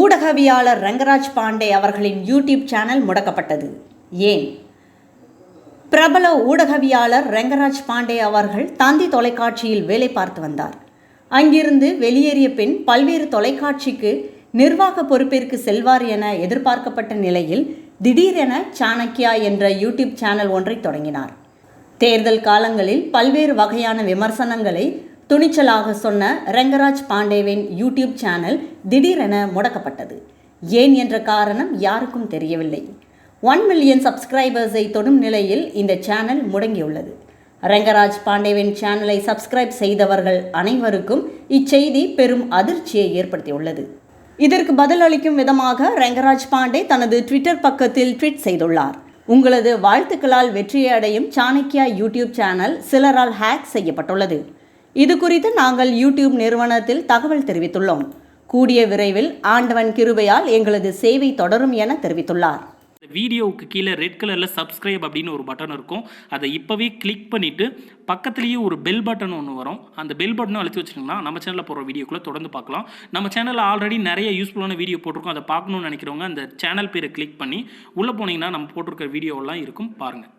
ஊடகவியாளர் ரங்கராஜ் பாண்டே அவர்களின் YouTube channel முடக்கப்பட்டது. ஏன்? பிரபல ஊடகவியாளர் ரங்கராஜ் பாண்டே அவர்கள் தந்தி தொலைக்காட்சியில் வேலை பார்த்து வந்தார். அங்கிருந்து வெளியேறிய பின் பல்வேறு தொலைக்காட்சிக்கு நிர்வாக பொறுப்பிற்கு செல்வார் என எதிர்பார்க்கப்பட்ட நிலையில் திடீரென சாணக்கியா என்ற யூடியூப் சேனல் ஒன்றை தொடங்கினார். தேர்தல் காலங்களில் பல்வேறு வகையான விமர்சனங்களை துணிச்சலாக சொன்ன ரங்கராஜ் பாண்டேவின் யூடியூப் சேனல் திடீரென முடக்கப்பட்டது. ஏன் என்ற காரணம் யாருக்கும் தெரியவில்லை. ஒன் மில்லியன் சப்ஸ்கிரைபர்ஸை தொடும் நிலையில் இந்த சேனல் முடங்கியுள்ளது. ரங்கராஜ் பாண்டேவின் சேனலை சப்ஸ்கிரைப் செய்தவர்கள் அனைவருக்கும் இச்செய்தி பெரும் அதிர்ச்சியை ஏற்படுத்தியுள்ளது. இதற்கு பதிலளிக்கும் விதமாக ரங்கராஜ் பாண்டே தனது ட்விட்டர் பக்கத்தில் ட்வீட் செய்துள்ளார். உங்களது வாழ்த்துக்களால் வெற்றியடையும் சாணக்கியா யூடியூப் சேனல் சிலரால் ஹேக் செய்யப்பட்டுள்ளது. இது குறித்து நாங்கள் யூடியூப் நிறுவனத்தில் தகவல் தெரிவித்துள்ளோம். கூடிய விரைவில் ஆண்டவன் கிருபையால் எங்களது சேவை தொடரும் என தெரிவித்துள்ளார். வீடியோவுக்கு கீழே ரெட் கலரில் சப்ஸ்கிரைப் அப்படின்னு ஒரு பட்டன் இருக்கும். அதை இப்போவே கிளிக் பண்ணிவிட்டு பக்கத்துலேயே ஒரு பெல் பட்டன் ஒன்று வரும். அந்த பெல் பட்டனும் அழுத்தி வச்சிங்கன்னா நம்ம சேனலில் போகிற வீடியோக்குள்ளே தொடர்ந்து பார்க்கலாம். நம்ம சேனலில் ஆல்ரெடி நிறைய யூஸ்ஃபுல்லான வீடியோ போட்டிருக்கோம். அதை பார்க்கணும்னு நினைக்கிறவங்க அந்த சேனல் பேரை கிளிக் பண்ணி உள்ளே போனீங்கன்னா நம்ம போட்டிருக்க வீடியோவெல்லாம் இருக்கும். பாருங்கள்